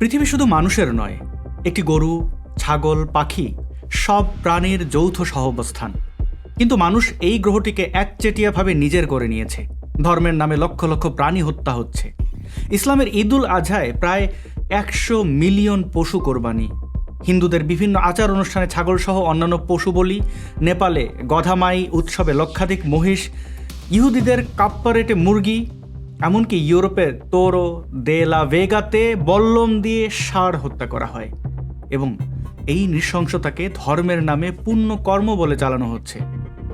পৃথিবী শুধু মানুষের নয়, একটি গরু, ছাগল, পাখি, সব প্রাণীর যৌথ সহবস্থান। কিন্তু মানুষ এই গ্রহটিকে একচেটিয়াভাবে নিজের করে নিয়েছে। ধর্মের নামে লক্ষ লক্ষ প্রাণী হত্যা হচ্ছে। ইসলামের ঈদুল আজহায় প্রায় একশো মিলিয়ন পশু কোরবানি। হিন্দুদের বিভিন্ন আচার অনুষ্ঠানে ছাগলসহ অন্যান্য পশু বলি, নেপালে গধামাই উৎসবে লক্ষাধিক মহিষ, ইহুদিদের কাপ্পারেটে মুরগি এমনকি ইউরোপের তোরো দেলা ভেগাতে বল্লম দিয়ে ষাঁড় হত্যা করা হয় এবং এই নৃশংসতাকে ধর্মের নামে পুণ্য কর্ম বলে চালানো হচ্ছে।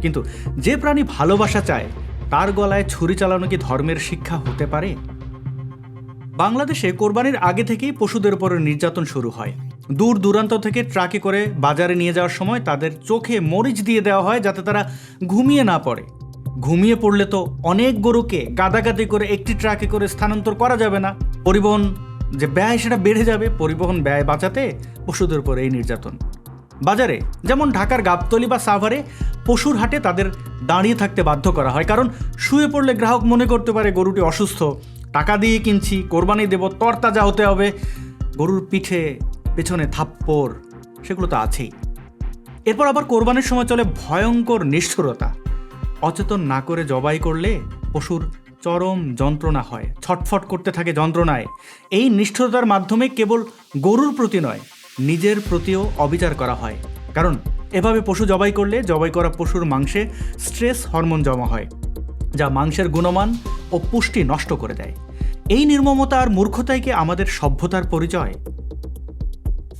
কিন্তু যে প্রাণী ভালোবাসা চায়, তার গলায় ছুরি চালানো কি ধর্মের শিক্ষা হতে পারে? বাংলাদেশে কোরবানির আগে থেকেই পশুদের উপরে নির্যাতন শুরু হয়। দূর দূরান্ত থেকে ট্রাকে করে বাজারে নিয়ে যাওয়ার সময় তাদের চোখে মরিচ দিয়ে দেওয়া হয় যাতে তারা ঘুমিয়ে না পড়ে। ঘুমিয়ে পড়লে তো অনেক গরুকে গাদাগাদি করে একটি ট্রাকে করে স্থানান্তর করা যাবে না। পরিবহন যে ব্যয়, সেটা বেড়ে যাবে। পরিবহন ব্যয় বাঁচাতে পশুদের উপর এই নির্যাতন। বাজারে যেমন ঢাকার গাবতলি বা সাভারে পশুর হাটে তাদের দাঁড়িয়ে থাকতে বাধ্য করা হয়। কারণ শুয়ে পড়লে গ্রাহক মনে করতে পারে গরুটি অসুস্থ। টাকা দিয়ে কিনছি, কোরবানি দেব, তরতাজা হতে হবে। গরুর পিঠে পেছনে থাপ্পড়, সেগুলো তো আছেই। এরপর আবার কোরবানির সময় চলে ভয়ঙ্কর নিষ্ঠুরতা। অচেতন না করে জবাই করলে পশুর চরম যন্ত্রণা হয়, ছটফট করতে থাকে যন্ত্রণায়। এই নিষ্ঠুরতার মাধ্যমে কেবল গরুর প্রতি নয়, নিজের প্রতিও অবিচার করা হয়। কারণ, এভাবে পশু জবাই করলে জবাই করা পশুর মাংসে স্ট্রেস হরমোন জমা হয়, যা মাংসের গুণমান ও পুষ্টি নষ্ট করে দেয়। এই নির্মমতা আর মূর্খতাই কি আমাদের সভ্যতার পরিচয়?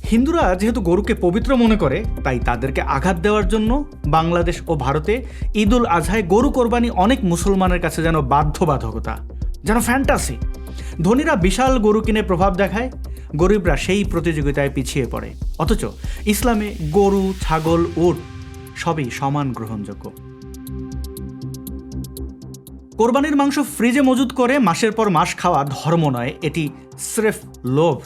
হিন্দুরা যেহেতু গরুকে পবিত্র মনে করে, তাই তাদেরকে আঘাত দেওয়ার জন্য বাংলাদেশ ও ভারতে ঈদুল আজহায় গরু কোরবানি অনেক মুসলমানের কাছে যেন বাধ্যবাধকতা, যেন ফ্যান্টাসি ধনীরা বিশাল গরু কিনে প্রভাব দেখায়, গরিবরা সেই প্রতিযোগিতায় পিছিয়ে পড়ে। অথচ ইসলামে গরু, ছাগল, উট সবই সমান গ্রহণযোগ্য। কোরবানির মাংস ফ্রিজে মজুত করে মাসের পর মাস খাওয়া ধর্ম নয়, এটি স্রেফ লোভ।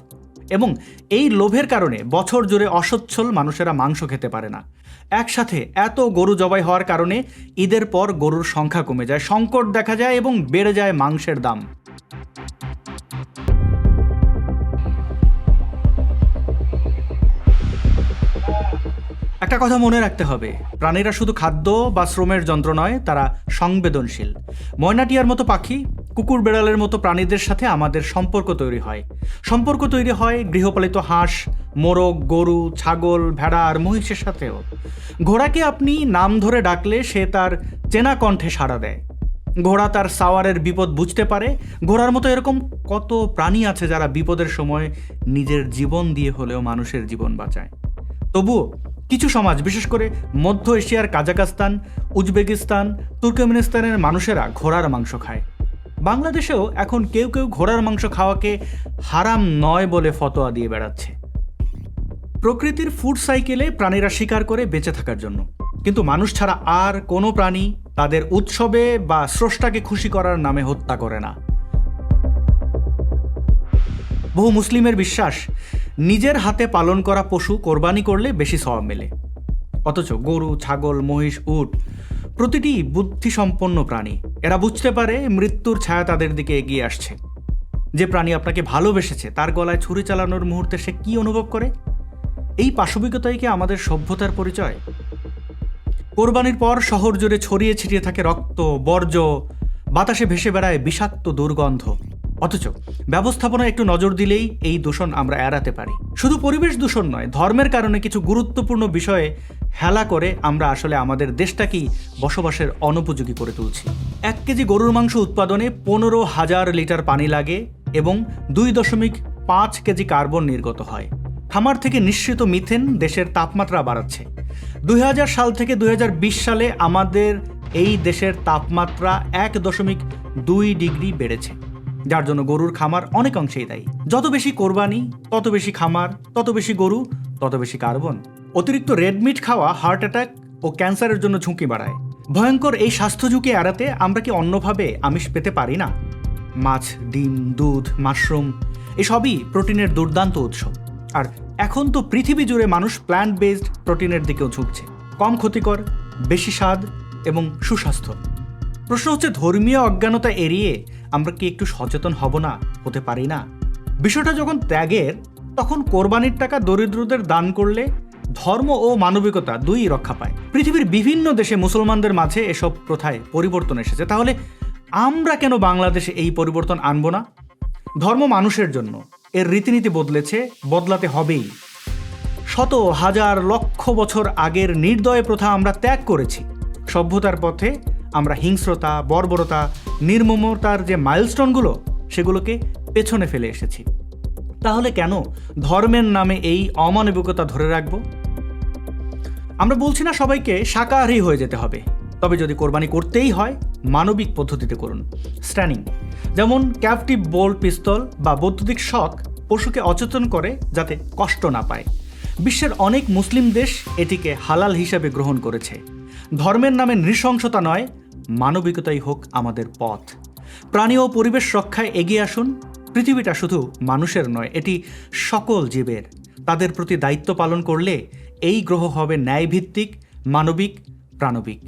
এবং এই লোভের কারণে বছর জুড়ে অসচ্ছল মানুষেরা মাংস খেতে পারে না। একসাথে এত গরু জবাই হওয়ার কারণে ঈদের পর গরুর সংখ্যা কমে যায়, সংকট দেখা যায় এবং বেড়ে যায় মাংসের দাম। একটা কথা মনে রাখতে হবে, প্রাণীরা শুধু খাদ্য বা শ্রমের যন্ত্র নয়, তারা সংবেদনশীল। ময়নাটিয়ার মতো পাখি কুকুর বেড়ালের মতো প্রাণীদের সাথে আমাদের সম্পর্ক তৈরি হয়। সম্পর্ক তৈরি হয় গৃহপালিত হাঁস, মোরগ, গরু, ছাগল, ভেড়া আর মহিষের সাথেও। ঘোড়াকে আপনি নাম ধরে ডাকলে সে তার চেনা কণ্ঠে সাড়া দেয়। ঘোড়া তার সাওয়ারের বিপদ বুঝতে পারে। ঘোড়ার মতো এরকম কত প্রাণী আছে যারা বিপদের সময় নিজের জীবন দিয়ে হলেও মানুষের জীবন বাঁচায়। তবুও কিছু সমাজ, বিশেষ করে মধ্য এশিয়ার কাজাকাস্তান উজবেকিস্তান, তুর্কমেনিস্তানের মানুষেরা ঘোড়ার মাংস খায়। বাংলাদেশেও এখন কেউ কেউ ঘোড়ার মাংস খাওয়াকে হারাম নয় বলে ফতোয়া দিয়ে বেড়াচ্ছে। প্রকৃতির ফুড সাইকেলে প্রাণীরা শিকার করে বেঁচে থাকার জন্য। কিন্তু মানুষ ছাড়া আর কোনো প্রাণী তাদের উৎসবে বা স্রষ্টাকে খুশি করার নামে হত্যা করে না। বহু মুসলিমের বিশ্বাস, নিজের হাতে পালন করা পশু কোরবানি করলে বেশি সওয়াব মেলে। অথচ গরু, ছাগল, মহিষ, উট প্রতিটি বুদ্ধিসম্পন্ন প্রাণী, এরা বুঝতে পারে মৃত্যুর ছায়া তাদের দিকে এগিয়ে আসছে। যে প্রাণী আপনাকে ভালোবেসেছে, তার গলায় ছুরি চালানোর মুহূর্তে সে কি অনুভব করে? এই পাশবিকতাই কি আমাদের সভ্যতার পরিচয়? কোরবানির পর শহর জুড়ে ছড়িয়ে ছিটিয়ে থাকে রক্ত, বর্জ্য, বাতাসে ভেসে বেড়ায় বিষাক্ত দুর্গন্ধ। অথচ ব্যবস্থাপনায় একটু নজর দিলেই এই দূষণ আমরা এড়াতে পারি। শুধু পরিবেশ দূষণ নয়, ধর্মের কারণে কিছু গুরুত্বপূর্ণ বিষয়ে হেলা করে আমরা আসলে আমাদের দেশটাকেই বসবাসের অনুপযোগী করে তুলছি। এক কেজি গরুর মাংস উৎপাদনে পনেরো হাজার লিটার পানি লাগে এবং দুই দশমিক পাঁচ কেজি কার্বন নির্গত হয়। খামার থেকে নিঃসৃত মিথেন দেশের তাপমাত্রা বাড়াচ্ছে। দুই হাজার সাল থেকে দুই হাজার বিশ সালে আমাদের এই দেশের তাপমাত্রা এক দশমিক দুই ডিগ্রি বেড়েছে, যার জন্য গরুর খামার অনেক অংশেই দায়ী। যত বেশি কোরবানি, তত বেশি খামার, তত বেশি গরু, তত বেশি কার্বন। অতিরিক্ত রেড মিট খাওয়া হার্ট অ্যাটাক ও ক্যান্সারের জন্য ঝুঁকি বাড়ায়। ভয়ঙ্কর এই স্বাস্থ্য ঝুঁকি এড়াতে আমরা কি অন্যভাবে আমিষ পেতে পারি না? মাছ, ডিম, দুধ, মাশরুম, এসবই প্রোটিনের দুর্দান্ত উৎস। আর এখন তো পৃথিবী জুড়ে মানুষ প্ল্যান্ট বেসড প্রোটিনের দিকেও ঝুঁকছে। কম ক্ষতিকর, বেশি স্বাদ এবং সুস্বাস্থ্য। প্রশ্ন হচ্ছে, ধর্মীয় অজ্ঞানতা এড়িয়ে আমরা কি একটু সচেতন হব না, হতে পারি না? বিষয়টা যখন ত্যাগের, তখন কোরবানির টাকা দরিদ্রদের দান করলে ধর্ম ও মানবিকতা দুই রক্ষা পায়। পৃথিবীর বিভিন্ন দেশে মুসলমানদের মাঝে এসব প্রথায় পরিবর্তন এসেছে। তাহলে আমরা কেন বাংলাদেশে এই পরিবর্তন আনব না? ধর্ম মানুষের জন্য। এর রীতিনীতি বদলেছে, বদলাতে হবেই। শত হাজার লক্ষ বছর আগের নির্দয় প্রথা আমরা ত্যাগ করেছি। সভ্যতার পথে আমরা হিংস্রতা, বর্বরতা, নির্মমতার যে মাইলস্টোনগুলো, সেগুলোকে পেছনে ফেলে এসেছি। তাহলে কেন ধর্মের নামে এই অমানবিকতা ধরে রাখব? আমরা বলছি না সবাইকে শাকাহারী হয়ে যেতে হবে, তবে যদি কোরবানি করতেই হয়, মানবিক পদ্ধতিতে করুন। স্ট্যানিং যেমন ক্যাপটিভ বোল্ট পিস্তল বা বৈদ্যুতিক শক পশুকে অচেতন করে যাতে কষ্ট না পায়। বিশ্বের অনেক মুসলিম দেশ এটিকে হালাল হিসাবে গ্রহণ করেছে। ধর্মের নামে নৃশংসতা নয়, মানবিকতাই হোক আমাদের পথ। প্রাণী ও পরিবেশ রক্ষায় এগিয়ে আসুন। পৃথিবীটা শুধু মানুষের নয়, এটি সকল জীবের। তাদের প্রতি দায়িত্ব পালন করলে এই গ্রহ হবে ন্যায়ভিত্তিক মানবিক প্রাণবিক।